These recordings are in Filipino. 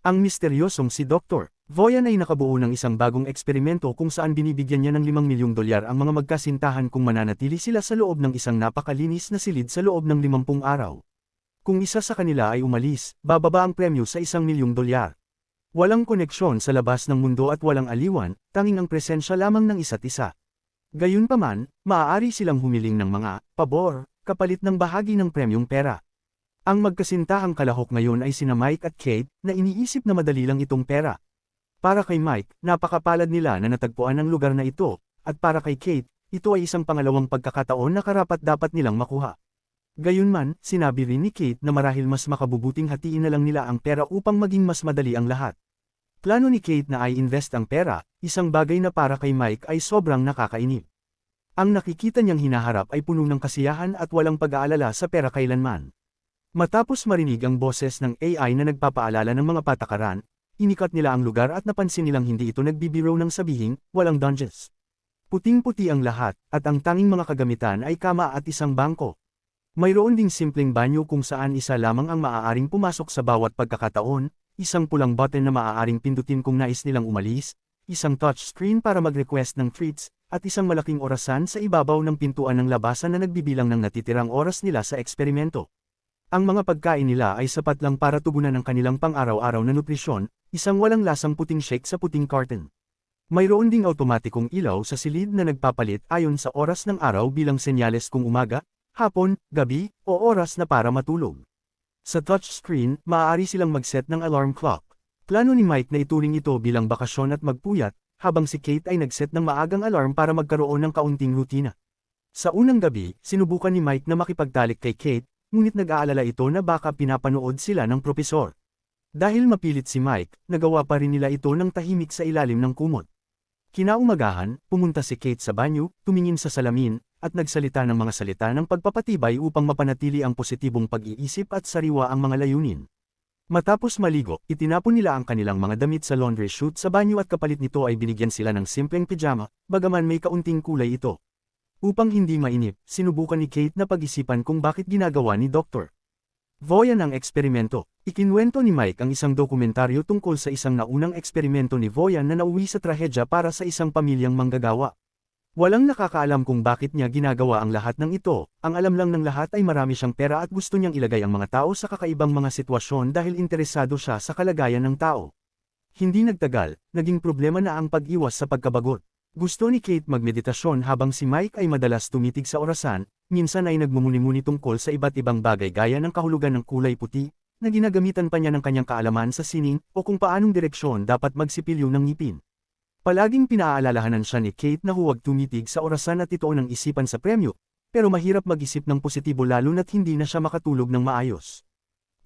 Ang misteryosong si Dr. Voyan ay nakabuo ng isang bagong eksperimento kung saan binibigyan niya ng 5 milyong dolyar ang mga magkasintahan kung mananatili sila sa loob ng isang napakalinis na silid sa loob ng 50 araw. Kung isa sa kanila ay umalis, bababa ang premyo sa isang milyong dolyar. Walang koneksyon sa labas ng mundo at walang aliwan, tanging ang presensya lamang ng isa't isa. Gayunpaman, maaari silang humiling ng mga pabor, kapalit ng bahagi ng premyong pera. Ang magkasintahang kalahok ngayon ay sina Mike at Kate, na iniisip na madali lang itong pera. Para kay Mike, napakapalad nila na natagpuan ang lugar na ito, at para kay Kate, ito ay isang pangalawang pagkakataon na karapat dapat nilang makuha. Gayunman, sinabi rin ni Kate na marahil mas makabubuting hatiin na lang nila ang pera upang maging mas madali ang lahat. Plano ni Kate na i-invest ang pera, isang bagay na para kay Mike ay sobrang nakakainip. Ang nakikita niyang hinaharap ay puno ng kasiyahan at walang pag-aalala sa pera kailanman. Matapos marinig ang boses ng AI na nagpapaalala ng mga patakaran, inikat nila ang lugar at napansin nilang hindi ito nagbibiro ng sabihing, walang dungeons. Puting-puti ang lahat, at ang tanging mga kagamitan ay kama at isang bangko. Mayroon ding simpleng banyo kung saan isa lamang ang maaaring pumasok sa bawat pagkakataon, isang pulang button na maaaring pindutin kung nais nilang umalis, isang touchscreen para mag-request ng treats, at isang malaking orasan sa ibabaw ng pintuan ng labasan na nagbibilang ng natitirang oras nila sa eksperimento. Ang mga pagkain nila ay sapat lang para tugunan ang kanilang pang-araw-araw na nutrisyon, isang walang lasang puting shake sa puting carton. Mayroon ding automatikong ilaw sa silid na nagpapalit ayon sa oras ng araw bilang senyales kung umaga, hapon, gabi, o oras na para matulog. Sa touchscreen, maaari silang mag-set ng alarm clock. Plano ni Mike na ituring ito bilang bakasyon at magpuyat, habang si Kate ay nag-set ng maagang alarm para magkaroon ng kaunting rutina. Sa unang gabi, sinubukan ni Mike na makipagtalik kay Kate, ngunit nag-aalala ito na baka pinapanood sila ng propesor. Dahil mapilit si Mike, nagawa pa rin nila ito ng tahimik sa ilalim ng kumot. Kinaumagahan, pumunta si Kate sa banyo, tumingin sa salamin, at nagsalita ng mga salita ng pagpapatibay upang mapanatili ang positibong pag-iisip at sariwa ang mga layunin. Matapos maligo, itinapon nila ang kanilang mga damit sa laundry chute sa banyo at kapalit nito ay binigyan sila ng simpleng pijama, bagaman may kaunting kulay ito. Upang hindi mainip, sinubukan ni Kate na pag-isipan kung bakit ginagawa ni Dr. Voyan ang eksperimento. Ikinwento ni Mike ang isang dokumentaryo tungkol sa isang naunang eksperimento ni Voyan na nauwi sa trahedya para sa isang pamilyang manggagawa. Walang nakakaalam kung bakit niya ginagawa ang lahat ng ito, ang alam lang ng lahat ay marami siyang pera at gusto niyang ilagay ang mga tao sa kakaibang mga sitwasyon dahil interesado siya sa kalagayan ng tao. Hindi nagtagal, naging problema na ang pag-iwas sa pagkabagot. Gusto ni Kate magmeditasyon habang si Mike ay madalas tumitig sa orasan, minsan ay nagmumuni-muni tungkol sa iba't ibang bagay gaya ng kahulugan ng kulay puti, na ginagamitan pa niya ng kanyang kaalaman sa sining o kung paanong direksyon dapat magsipilyo ng ngipin. Palaging pinaaalalahanan siya ni Kate na huwag tumitig sa orasan at ito ng isipan sa premyo, pero mahirap mag-isip ng positibo lalo na't hindi na siya makatulog ng maayos.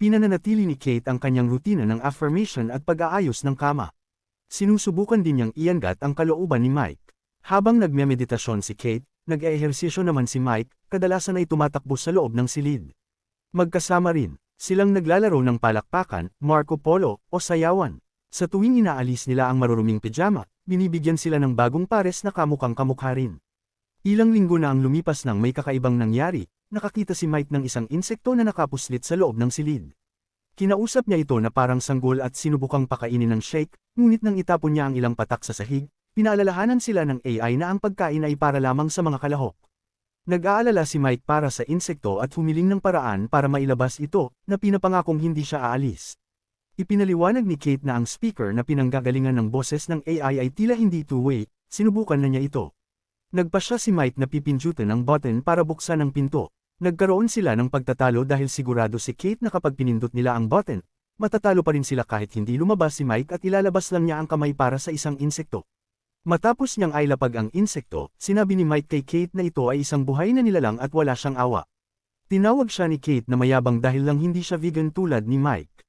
Pinananatili ni Kate ang kanyang rutina ng affirmation at pag-aayos ng kama. Sinusubukan din niyang iangat ang kalooban ni Mike. Habang nagmemeditasyon si Kate, nag-eehersisyo naman si Mike, kadalasan ay tumatakbo sa loob ng silid. Magkasama rin, silang naglalaro ng palakpakan, Marco Polo, o sayawan. Sa tuwing inaalis nila ang maruruming pijama, binibigyan sila ng bagong pares na kamukhang kamukha rin. Ilang linggo na ang lumipas nang may kakaibang nangyari, nakakita si Mike ng isang insekto na nakapuslit sa loob ng silid. Kinausap niya ito na parang sanggol at sinubukang pakainin ng shake, ngunit nang itapon niya ang ilang patak sa sahig, pinaalalahanan sila ng AI na ang pagkain ay para lamang sa mga kalahok. Nag-aalala si Mike para sa insekto at humiling ng paraan para mailabas ito, na pinapangakong hindi siya aalis. Ipinaliwanag ni Kate na ang speaker na pinanggagalingan ng boses ng AI ay tila hindi two-way, sinubukan na niya ito. Nagpa siya si Mike na pipindutin ang button para buksan ang pinto, Nagkaroon sila ng pagtatalo dahil sigurado si Kate na kapag pinindot nila ang button, matatalo pa rin sila kahit hindi lumabas si Mike at ilalabas lang niya ang kamay para sa isang insekto. Matapos niyang ailapag ang insekto, sinabi ni Mike kay Kate na ito ay isang buhay na nilalang at wala siyang awa. Tinawag siya ni Kate na mayabang dahil lang hindi siya vegan tulad ni Mike.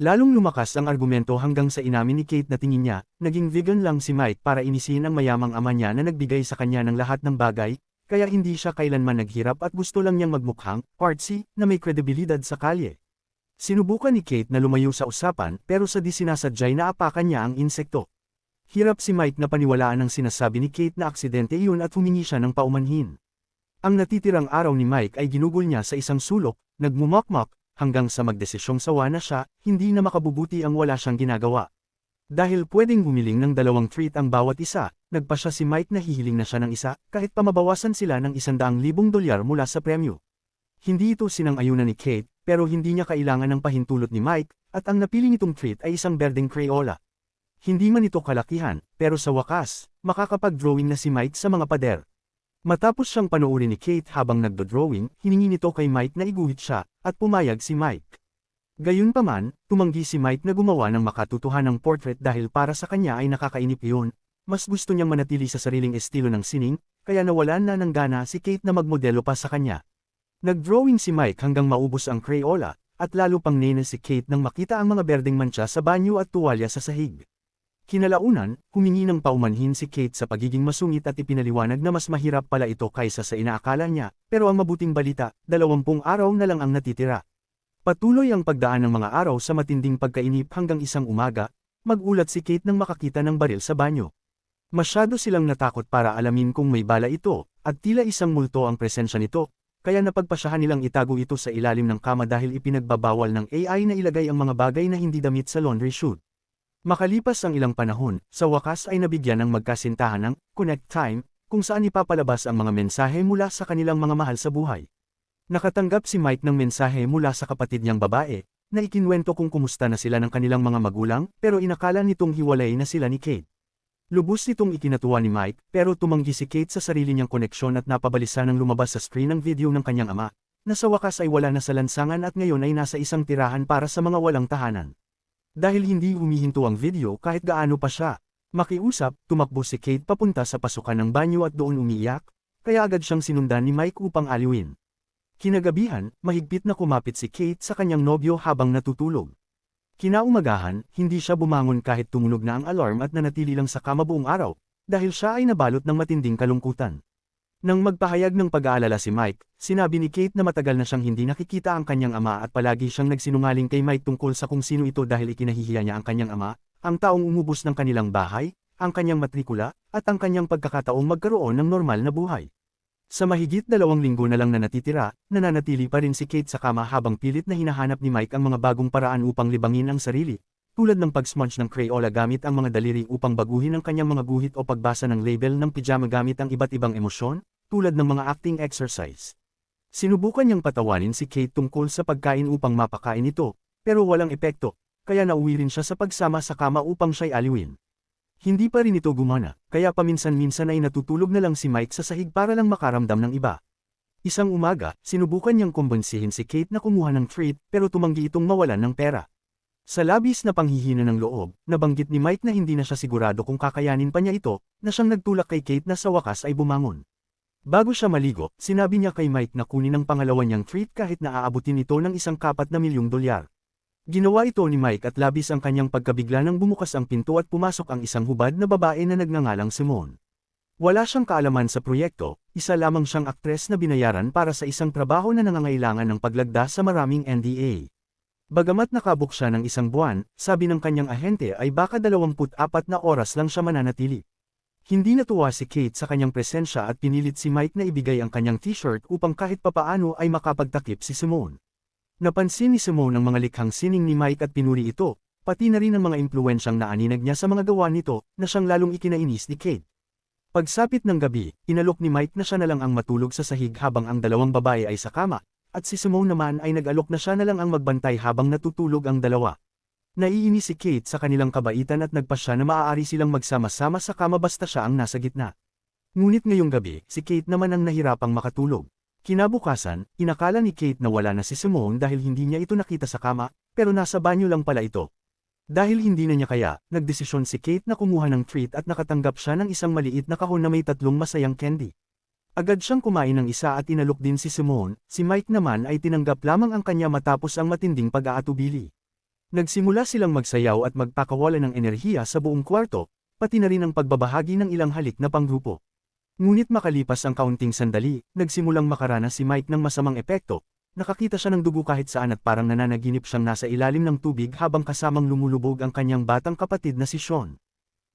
Lalong lumakas ang argumento hanggang sa inamin ni Kate na tingin niya, naging vegan lang si Mike para inisin ang mayamang ama niya na nagbigay sa kanya ng lahat ng bagay, kaya hindi siya kailanman naghirap at gusto lang niyang magmukhang, artsy, na may kredibilidad sa kalye. Sinubukan ni Kate na lumayo sa usapan pero sa di sinasadyay na apakan niya ang insekto. Hirap si Mike na paniwalaan ang sinasabi ni Kate na aksidente iyon at humingi siya ng paumanhin. Ang natitirang araw ni Mike ay ginugol niya sa isang sulok, nagmumakmak, hanggang sa magdesisyong sawa na siya, hindi na makabubuti ang wala siyang ginagawa. Dahil pwedeng humiling ng dalawang treat ang bawat isa, nagpa siya si Mike na hihiling na siya ng isa, kahit pamabawasan sila ng isandaang libong dolyar mula sa premyo. Hindi ito sinang-ayunan ni Kate, pero hindi niya kailangan ng pahintulot ni Mike, at ang napili nitong treat ay isang berdeng Crayola. Hindi man ito kalakihan, pero sa wakas, makakapag-drawing na si Mike sa mga pader. Matapos siyang panoorin ni Kate habang nagdo-drawing, hiningi nito kay Mike na iguhit siya, at pumayag si Mike. Gayunpaman, tumanggi si Mike na gumawa ng makatutuhanang portrait dahil para sa kanya ay nakakainip iyon. Mas gusto niyang manatili sa sariling estilo ng sining, kaya nawalan na ng gana si Kate na magmodelo pa sa kanya. Nag-drawing si Mike hanggang maubos ang Crayola, at lalo pang nena si Kate nang makita ang mga berdeng mancha sa banyo at tuwalya sa sahig. Kinalaunan, humingi ng paumanhin si Kate sa pagiging masungit at ipinaliwanag na mas mahirap pala ito kaysa sa inaakala niya, pero ang mabuting balita, dalawampung araw na lang ang natitira. Patuloy ang pagdaan ng mga araw sa matinding pagkainip hanggang isang umaga, magulat si Kate nang makakita ng baril sa banyo. Masyado silang natakot para alamin kung may bala ito, at tila isang multo ang presensya nito, kaya napagpasyahan nilang itago ito sa ilalim ng kama dahil ipinagbabawal ng AI na ilagay ang mga bagay na hindi damit sa laundry chute. Makalipas ang ilang panahon, sa wakas ay nabigyan ng magkasintahan ng Connect Time, kung saan ipapalabas ang mga mensahe mula sa kanilang mga mahal sa buhay. Nakatanggap si Mike ng mensahe mula sa kapatid niyang babae, na ikinwento kung kumusta na sila ng kanilang mga magulang, pero inakala nitong hiwalay na sila ni Kate. Lubos nitong ikinatuwa ni Mike, pero tumanggi si Kate sa sarili niyang koneksyon at napabalisa ng lumabas sa screen ng video ng kanyang ama, na sa wakas ay wala na sa lansangan at ngayon ay nasa isang tirahan para sa mga walang tahanan. Dahil hindi humihinto ang video kahit gaano pa siya, makiusap, tumakbo si Kate papunta sa pasukan ng banyo at doon umiiyak, kaya agad siyang sinundan ni Mike upang aliwin. Kinagabihan, mahigpit na kumapit si Kate sa kanyang nobyo habang natutulog. Kinaumagahan, hindi siya bumangon kahit tumunog na ang alarm at nanatili lang sa kama buong araw, dahil siya ay nabalot ng matinding kalungkutan. Nang magpahayag ng pag-aalala si Mike, sinabi ni Kate na matagal na siyang hindi nakikita ang kanyang ama at palagi siyang nagsinungaling kay Mike tungkol sa kung sino ito dahil ikinahihiya niya ang kanyang ama, ang taong umubos ng kanilang bahay, ang kanyang matrikula, at ang kanyang pagkakataong magkaroon ng normal na buhay. Sa mahigit dalawang linggo na lang na natitira, nananatili pa rin si Kate sa kama habang pilit na hinahanap ni Mike ang mga bagong paraan upang libangin ang sarili, tulad ng pag-smudge ng Crayola gamit ang mga daliri upang baguhin ang kanyang mga guhit o pagbasa ng label ng pijama gamit ang iba't ibang emosyon, tulad ng mga acting exercise. Sinubukan niyang patawanin si Kate tungkol sa pagkain upang mapakain ito, pero walang epekto, kaya nauwi rin siya sa pagsama sa kama upang siya'y aliwin. Hindi pa rin ito gumana, kaya paminsan-minsan ay natutulog na lang si Mike sa sahig para lang makaramdam ng iba. Isang umaga, sinubukan niyang kumbinsihin si Kate na kumuha ng treat pero tumanggi itong mawalan ng pera. Sa labis na panghihina ng loob, nabanggit ni Mike na hindi na siya sigurado kung kakayanin pa niya ito, na siyang nagtulak kay Kate na sa wakas ay bumangon. Bago siya maligo, sinabi niya kay Mike na kunin ang pangalawa niyang treat kahit na aabutin ito ng isang kapat na milyong dolyar. Ginawa ito ni Mike at labis ang kanyang pagkabigla nang bumukas ang pinto at pumasok ang isang hubad na babae na nagngangalang Simone. Wala siyang kaalaman sa proyekto, isa lamang siyang aktres na binayaran para sa isang trabaho na nangangailangan ng paglagda sa maraming NDA. Bagamat nakabuk siya ng isang buwan, sabi ng kanyang ahente ay baka 24 na oras lang siya mananatili. Hindi natuwa si Kate sa kanyang presensya at pinilit si Mike na ibigay ang kanyang t-shirt upang kahit papaano ay makapagtakip si Simone. Napansin ni Simone ang mga likhang sining ni Mike at pinuri ito, pati na rin ang mga impluensyang naaninag niya sa mga gawa nito, na siyang lalong ikinainis ni Kate. Pagsapit ng gabi, inalok ni Mike na siya na lang ang matulog sa sahig habang ang dalawang babae ay sa kama, at si Simone naman ay nag-alok na siya na lang ang magbantay habang natutulog ang dalawa. Naiinis si Kate sa kanilang kabaitan at nagpasya na maaari silang magsama-sama sa kama basta siya ang nasa gitna. Ngunit ngayong gabi, si Kate naman ang nahirapang makatulog. Kinabukasan, inakala ni Kate na wala na si Simone dahil hindi niya ito nakita sa kama, pero nasa banyo lang pala ito. Dahil hindi na niya kaya, nagdesisyon si Kate na kumuha ng treat at nakatanggap siya ng isang maliit na kahon na may tatlong masayang candy. Agad siyang kumain ng isa at inalok din si Simone, si Mike naman ay tinanggap lamang ang kanya matapos ang matinding pag-aatubili. Nagsimula silang magsayaw at magpakawala ng enerhiya sa buong kwarto, pati na rin ang pagbabahagi ng ilang halik na panggrupo. Ngunit makalipas ang kaunting sandali, nagsimulang makaranas si Mike ng masamang epekto. Nakakita siya ng dugo kahit saan at parang nananaginip siyang nasa ilalim ng tubig habang kasamang lumulubog ang kanyang batang kapatid na si Sean.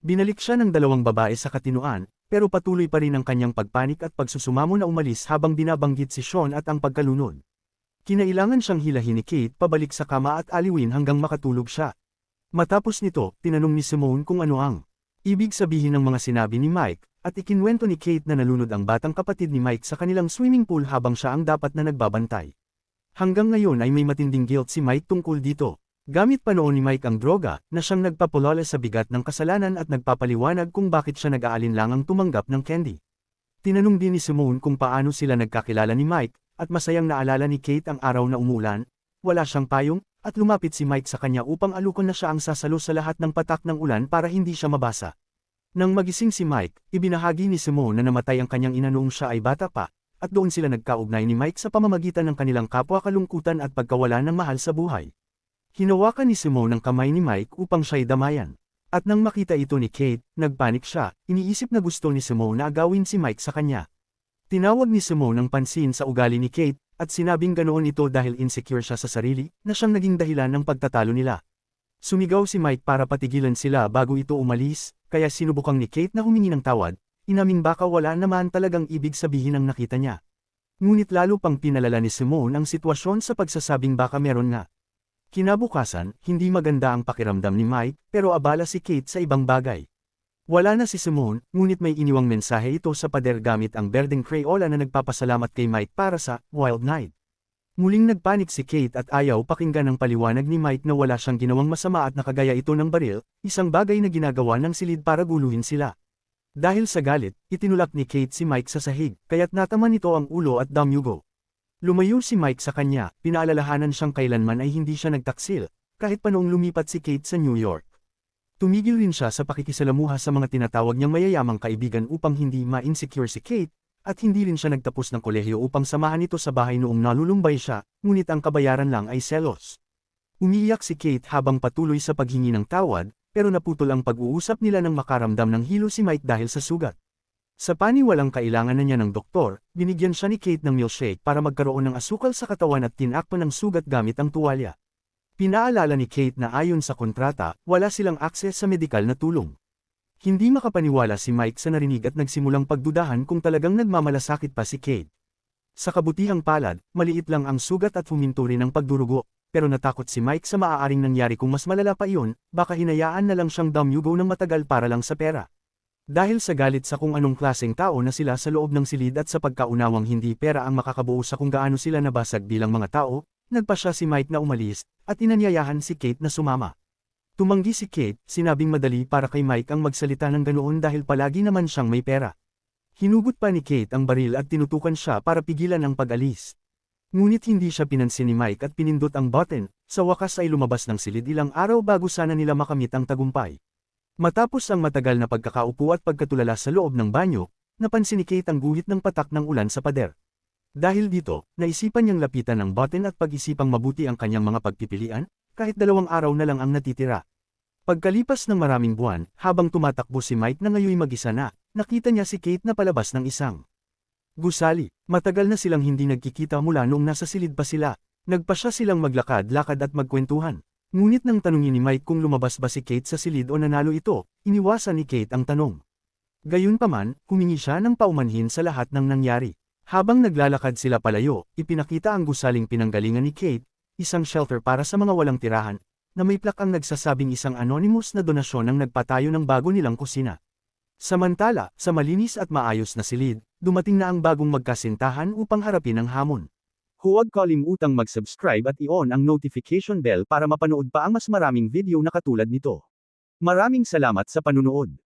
Binalik siya ng dalawang babae sa katinuan, pero patuloy pa rin ang kanyang pagpanik at pagsusumamo na umalis habang binabanggit si Sean at ang pagkalunod. Kinailangan siyang hilahin ni Kate pabalik sa kama at aliwin hanggang makatulog siya. Matapos nito, tinanong ni Simone kung ano ang ibig sabihin ng mga sinabi ni Mike, at ikinwento ni Kate na nalunod ang batang kapatid ni Mike sa kanilang swimming pool habang siya ang dapat na nagbabantay. Hanggang ngayon ay may matinding guilt si Mike tungkol dito. Gamit pa noon ni Mike ang droga, na siyang nagpapulala sa bigat ng kasalanan at nagpapaliwanag kung bakit siya nag-aalinlangang tumanggap ng candy. Tinanong din ni Simone kung paano sila nagkakilala ni Mike, at masayang naalala ni Kate ang araw na umulan, wala siyang payong, at lumapit si Mike sa kanya upang alukon na siya ang sasalo sa lahat ng patak ng ulan para hindi siya mabasa. Nang magising si Mike, ibinahagi ni Simone na namatay ang kanyang ina noong siya ay bata pa, at doon sila nagkaugnay ni Mike sa pamamagitan ng kanilang kapwa kalungkutan at pagkawala ng mahal sa buhay. Hinawakan ni Simone ang kamay ni Mike upang siya'y damayan. At nang makita ito ni Kate, nagpanik siya, iniisip na gusto ni Simone na agawin si Mike sa kanya. Tinawag ni Simone ang pansin sa ugali ni Kate, at sinabing ganoon ito dahil insecure siya sa sarili, na siyang naging dahilan ng pagtatalo nila. Sumigaw si Mike para patigilan sila bago ito umalis, kaya sinubukang ni Kate na humingi ng tawad, inaming baka wala naman talagang ibig sabihin ang nakita niya. Ngunit lalo pang pinalala ni Simone ang sitwasyon sa pagsasabing baka meron nga. Kinabukasan, hindi maganda ang pakiramdam ni Mike, pero abala si Kate sa ibang bagay. Wala na si Simone, ngunit may iniwang mensahe ito sa pader gamit ang berdeng Crayola na nagpapasalamat kay Mike para sa Wild Night. Muling nagpanik si Kate at ayaw pakinggan ang paliwanag ni Mike na wala siyang ginawang masama at nakagaya ito ng baril, isang bagay na ginagawa ng silid para guluhin sila. Dahil sa galit, itinulak ni Kate si Mike sa sahig, kaya't nataman nito ang ulo at damyugo. Lumayo si Mike sa kanya, pinaalalahanan siyang kailanman ay hindi siya nagtaksil, kahit pa noong lumipat si Kate sa New York. Tumigil rin siya sa pakikisalamuha sa mga tinatawag niyang mayayamang kaibigan upang hindi ma-insecure si Kate, at hindi rin siya nagtapos ng kolehiyo upang samahan ito sa bahay noong nalulumbay siya, ngunit ang kabayaran lang ay selos. Umiiyak si Kate habang patuloy sa paghingi ng tawad, pero naputol ang pag-uusap nila nang makaramdam ng hilo si Mike dahil sa sugat. Sa paniwalang kailangan na niya ng doktor, binigyan siya ni Kate ng milkshake para magkaroon ng asukal sa katawan at tinakpan ng sugat gamit ang tuwalya. Pinaalala ni Kate na ayon sa kontrata, wala silang akses sa medikal na tulong. Hindi makapaniwala si Mike sa narinig at nagsimulang pagdudahan kung talagang nagmamalasakit pa si Kate. Sa kabutihang palad, maliit lang ang sugat at huminto rin ang pagdurugo, pero natakot si Mike sa maaaring nangyari kung mas malala pa iyon, baka hinayaan na lang siyang damyugo ng matagal para lang sa pera. Dahil sa galit sa kung anong klaseng tao na sila sa loob ng silid at sa pagkaunawang hindi pera ang makakabuo sa kung gaano sila nabasag bilang mga tao, nagpa siya si Mike na umalis, at inanyayahan si Kate na sumama. Tumanggi si Kate, sinabing madali para kay Mike ang magsalita ng ganoon dahil palagi naman siyang may pera. Hinugot pa ni Kate ang baril at tinutukan siya para pigilan ang pag-alis. Ngunit hindi siya pinansin ni Mike at pinindot ang button, sa wakas ay lumabas ng silid ilang araw bago sana nila makamit ang tagumpay. Matapos ang matagal na pagkakaupo at pagkatulala sa loob ng banyo, napansin ni Kate ang guhit ng patak ng ulan sa pader. Dahil dito, naisipan niyang lapitan ng button at pag-isipang mabuti ang kanyang mga pagpipilian, kahit dalawang araw na lang ang natitira. Pagkalipas ng maraming buwan, habang tumatakbo si Mike na ngayon mag-isa na, nakita niya si Kate na palabas ng isang gusali. Matagal na silang hindi nagkikita mula noong nasa silid pa sila. Nagpa siya silang maglakad-lakad at magkwentuhan. Ngunit nang tanungin ni Mike kung lumabas ba si Kate sa silid o nanalo ito, iniwasan ni Kate ang tanong. Gayunpaman, humingi siya ng paumanhin sa lahat ng nangyari. Habang naglalakad sila palayo, ipinakita ang gusaling pinanggalingan ni Kate, isang shelter para sa mga walang tirahan, na may plakang nagsasabing isang anonymous na donasyon ang nagpatayo ng bago nilang kusina. Samantala, sa malinis at maayos na silid, dumating na ang bagong magkasintahan upang harapin ang hamon. Huwag kalimutang mag-subscribe at i-on ang notification bell para mapanood pa ang mas maraming video na katulad nito. Maraming salamat sa panunood.